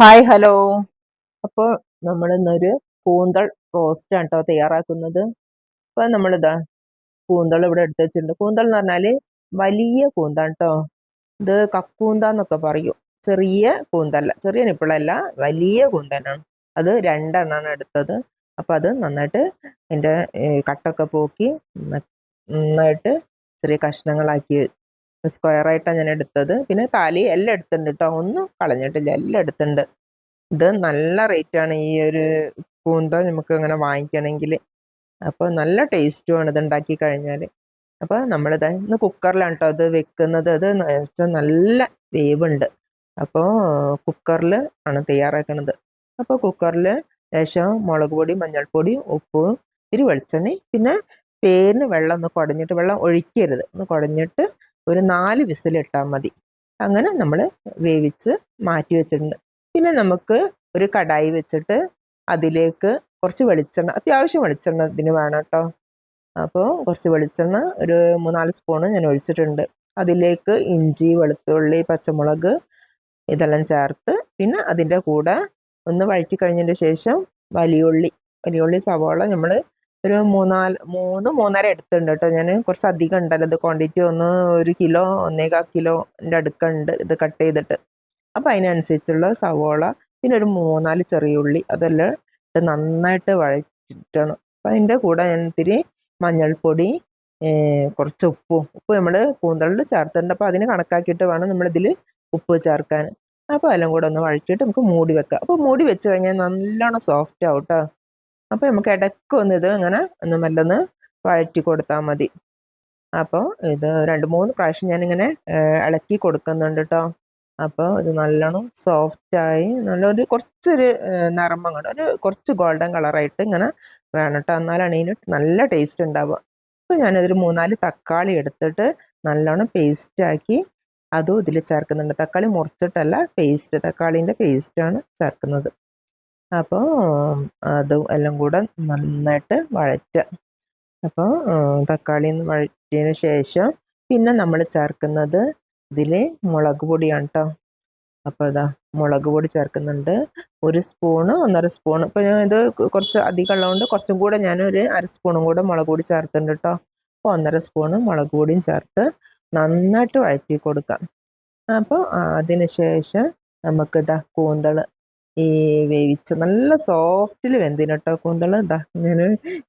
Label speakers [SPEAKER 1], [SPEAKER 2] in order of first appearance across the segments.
[SPEAKER 1] Hi hello അപ്പോൾ നമ്മൾ ഇന്നൊരു കൂന്തൾ റോസ്റ്റ് ആണ് കേട്ടോ തയ്യാറാക്കുന്നത്. അപ്പോൾ നമ്മളിതാ കൂന്തൾ ഇവിടെ എടുത്ത് വെച്ചിട്ടുണ്ട്. കൂന്തൾ എന്ന് പറഞ്ഞാൽ വലിയ കൂന്താണ് കേട്ടോ ഇത് കക്കൂന്താന്നൊക്കെ പറയും. ചെറിയ കൂന്തല്ല ചെറിയ നിപ്പിളല്ല വലിയ കൂന്തനാണ് അത് രണ്ടെണ്ണമാണ് എടുത്തത്. അപ്പോൾ അത് നന്നായിട്ട് അതിന്റെ കട്ടൊക്കെ പോക്കി നന്നായിട്ട് ചെറിയ കഷ്ണങ്ങളാക്കി സ്ക്വയറായിട്ടാണ് ഞാൻ എടുത്തത്. പിന്നെ താലി എല്ലാം എടുത്തിട്ടുണ്ട് കേട്ടോ ഒന്നും കളഞ്ഞിട്ടില്ല. എല്ലാം എടുത്തിട്ടുണ്ട്. ഇത് നല്ല റേറ്റാണ് ഈ ഒരു കൂന്ത നമുക്ക് അങ്ങനെ വാങ്ങിക്കണമെങ്കിൽ. അപ്പോൾ നല്ല ടേസ്റ്റുമാണ് ഇത് ഉണ്ടാക്കി കഴിഞ്ഞാൽ. അപ്പോൾ നമ്മളിത് ഇന്ന് കുക്കറിലാണ് കേട്ടോ അത് വെക്കുന്നത്. അത് നല്ല വേവുണ്ട് അപ്പോൾ കുക്കറിൽ ആണ് തയ്യാറാക്കുന്നത് അപ്പോൾ കുക്കറിൽ ലേശം മുളക് പൊടി മഞ്ഞൾപ്പൊടി ഉപ്പ് ഇത്തിരി വെളിച്ചെണ്ണ പിന്നെ തേന് വെള്ളം ഒന്ന് കുടഞ്ഞിട്ട് വെള്ളം ഒഴിക്കരുത്. ഒന്ന് കുടഞ്ഞിട്ട് ഒരു നാല് വിസിലിട്ടാൽ മതി. അങ്ങനെ നമ്മൾ വേവിച്ച് മാറ്റി വെച്ചിട്ടുണ്ട്. പിന്നെ നമുക്ക് ഒരു കടായി വെച്ചിട്ട് അതിലേക്ക് കുറച്ച് വെളിച്ചെണ്ണ അത്യാവശ്യം വെളിച്ചെണ്ണ ഇതിന് വേണം കേട്ടോ അപ്പോൾ കുറച്ച് വെളിച്ചെണ്ണ ഒരു മൂന്നാൽ സ്പൂണ് ഞാൻ ഒഴിച്ചിട്ടുണ്ട്. അതിലേക്ക് ഇഞ്ചി വെളുത്തുള്ളി പച്ചമുളക് ഇതെല്ലാം ചേർത്ത് പിന്നെ അതിന്റെ കൂടെ ഒന്ന് വഴറ്റി കഴിഞ്ഞതിന്റെ ശേഷം വലിയുള്ളി വലിയുള്ളി സവാള നമ്മൾ ഒരു മൂന്നാൽ മൂന്ന് മൂന്നര എടുത്തുണ്ട് കേട്ടോ ഞാൻ കുറച്ച് അധികം ഉണ്ടല്ലോ. ഇത് ക്വാണ്ടിറ്റി ഒന്ന് ഒരു കിലോ ഒന്നേകാൽ കിലോന്റെ അടുക്കുണ്ട് ഇത് കട്ട് ചെയ്തിട്ട്. അപ്പോൾ അതിനനുസരിച്ചുള്ള സവോള പിന്നെ ഒരു മൂന്നാൽ ചെറിയ ഉള്ളി അതെല്ലാം ഇത് നന്നായിട്ട് വഴറ്റിട്ടണം അപ്പം അതിന്റെ കൂടെ ഞാൻ ഇത്തിരി മഞ്ഞൾപ്പൊടി കുറച്ച് ഉപ്പും. ഉപ്പ് നമ്മൾ കൂന്തളിൽ ചേർത്തിട്ടുണ്ട്. അപ്പോൾ അതിന് കണക്കാക്കിയിട്ട് വേണം നമ്മളിതിൽ ഉപ്പ് ചേർക്കാൻ. അപ്പോൾ എല്ലാം കൂടെ ഒന്ന് വഴറ്റിയിട്ട് നമുക്ക് മൂടി വെക്കാം. അപ്പോൾ മൂടി വെച്ച് കഴിഞ്ഞാൽ നല്ലോണം സോഫ്റ്റ് ആവും കേട്ടോ അപ്പോൾ നമുക്ക് ഇടയ്ക്ക് ഒന്ന് ഇത് ഇങ്ങനെ ഒന്ന് മെല്ലൊന്ന് വഴറ്റി കൊടുത്താൽ മതി. അപ്പോൾ ഇത് രണ്ട് മൂന്ന് പ്രാവശ്യം ഞാനിങ്ങനെ ഇളക്കി കൊടുക്കുന്നുണ്ട് കേട്ടോ അപ്പോൾ ഇത് നല്ലോണം സോഫ്റ്റായി നല്ലൊരു കുറച്ചൊരു നിറം കണ്ടു ഒരു കുറച്ച് ഗോൾഡൻ കളറായിട്ട് ഇങ്ങനെ വേണം കേട്ടോ എന്നാലാണ് ഇതിന് നല്ല ടേസ്റ്റ് ഉണ്ടാവുക. അപ്പോൾ ഞാനതൊരു മൂന്നാൽ തക്കാളി എടുത്തിട്ട് നല്ലോണം പേസ്റ്റാക്കി അതും ഇതിൽ ചേർക്കുന്നുണ്ട്. തക്കാളി മുറിച്ചിട്ടല്ല പേസ്റ്റ് തക്കാളീന്റെ പേസ്റ്റാണ് ചേർക്കുന്നത്. അപ്പോൾ അതും എല്ലാം കൂടെ നന്നായിട്ട് വഴറ്റുക. അപ്പോൾ തക്കാളി വഴറ്റിയതിന് ശേഷം പിന്നെ നമ്മൾ ചേർക്കുന്നത് ഇതിൽ മുളക് പൊടിയാണ് കേട്ടോ അപ്പോൾ ഇതാ മുളക് പൊടി ചേർക്കുന്നുണ്ട്. ഒരു സ്പൂണ് ഒന്നര സ്പൂൺ ഇപ്പോൾ ഞാൻ ഇത് കുറച്ച് അധികം ഉള്ളതുകൊണ്ട് കുറച്ചും കൂടെ ഞാനൊരു അര സ്പൂണും കൂടെ മുളക് പൊടി ചേർത്തിട്ടുണ്ട് കേട്ടോ അപ്പോൾ ഒന്നര സ്പൂണ് മുളക് പൊടിയും ചേർത്ത് നന്നായിട്ട് വഴറ്റി കൊടുക്കാം. അപ്പോൾ അതിന് ശേഷം നമുക്കിതാ കൂന്തൾ ഈ വേവിച്ച നല്ല സോഫ്റ്റിൽ വെന്തിന് കേട്ടോ കൂന്തളം. ഇതാ ഞാൻ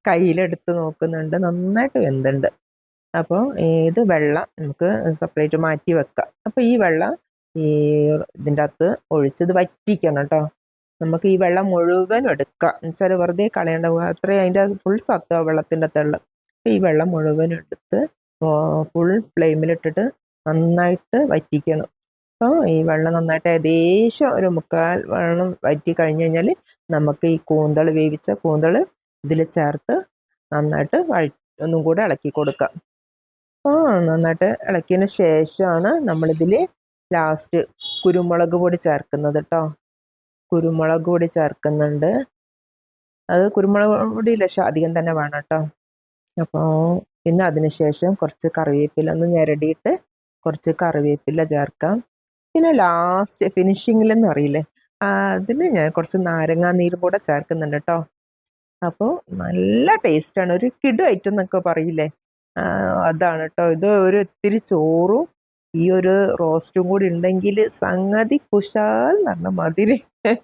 [SPEAKER 1] കയ്യിലെടുത്ത് നോക്കുന്നുണ്ട്. നന്നായിട്ട് വെന്തുണ്ട്. അപ്പോൾ ഇത് വെള്ളം നമുക്ക് സെപ്പറേറ്റ് മാറ്റി വെക്കാം. അപ്പോൾ ഈ വെള്ളം ഈ ഇതിന്റെ അകത്ത് ഒഴിച്ച് ഇത് വറ്റിക്കണം കേട്ടോ നമുക്ക് ഈ വെള്ളം മുഴുവൻ എടുക്കാം. എന്നുവെച്ചാൽ വെറുതെ കളയേണ്ട അത്രയും അതിന്റെ ഫുൾ സത്ത വെള്ളത്തിന്റെ അകത്തുള്ള അപ്പോൾ ഈ വെള്ളം മുഴുവൻ എടുത്ത് ഫുൾ ഫ്ലെയിമിലിട്ടിട്ട് നന്നായിട്ട് വറ്റിക്കണം. അപ്പോൾ ഈ വെള്ളം നന്നായിട്ട് ഏകദേശം ഒരു മുക്കാൽ വെള്ളം വറ്റി കഴിഞ്ഞ് കഴിഞ്ഞാൽ നമുക്ക് ഈ കൂന്തൾ വേവിച്ച കൂന്തൾ ഇതിൽ ചേർത്ത് നന്നായിട്ട് ഒന്നും കൂടെ ഇളക്കി കൊടുക്കാം. അപ്പോൾ നന്നായിട്ട് ഇളക്കിയതിന് ശേഷമാണ് നമ്മളിതിൽ ലാസ്റ്റ് കുരുമുളക് പൊടി ചേർക്കുന്നത് കേട്ടോ കുരുമുളക് പൊടി ചേർക്കുന്നുണ്ട്. അത് കുരുമുളക് പൊടി ലക്ഷം അധികം തന്നെ വേണം കേട്ടോ അപ്പോൾ പിന്നെ അതിന് ശേഷം കുറച്ച് കറിവേപ്പില ഒന്ന് ഞെരടിയിട്ട് കുറച്ച് കറിവേപ്പില ചേർക്കാം. പിന്നെ ലാസ്റ്റ് ഫിനിഷിങ്ങിലെന്ന് പറയില്ലേ? അതിന് ഞാൻ കുറച്ച് നാരങ്ങാ നീരും കൂടെ ചേർക്കുന്നുണ്ട് കേട്ടോ അപ്പോൾ നല്ല ടേസ്റ്റാണ് ഒരു കിടു ഐറ്റം എന്നൊക്കെ പറയില്ലേ? അതാണ് കേട്ടോ ഇത് ഒരു ഒത്തിരി ചോറും ഈ ഒരു റോസ്റ്റും കൂടി ഉണ്ടെങ്കിൽ സംഗതി കുശാൽ പറഞ്ഞ മതിരി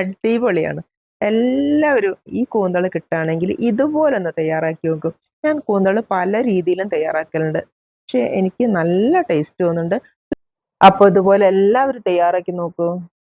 [SPEAKER 1] അടിപൊളിയാണ്. എല്ലാവരും ഈ കൂന്തൾ കിട്ടുകയാണെങ്കിൽ ഇതുപോലെ ഒന്ന് തയ്യാറാക്കി നോക്കും. ഞാൻ കൂന്തൾ പല രീതിയിലും തയ്യാറാക്കലുണ്ട്. പക്ഷേ എനിക്ക് നല്ല ടേസ്റ്റ് തോന്നുന്നുണ്ട്. അപ്പോൾ ഇതുപോലെ എല്ലാവരും തയ്യാറാക്കി നോക്കൂ.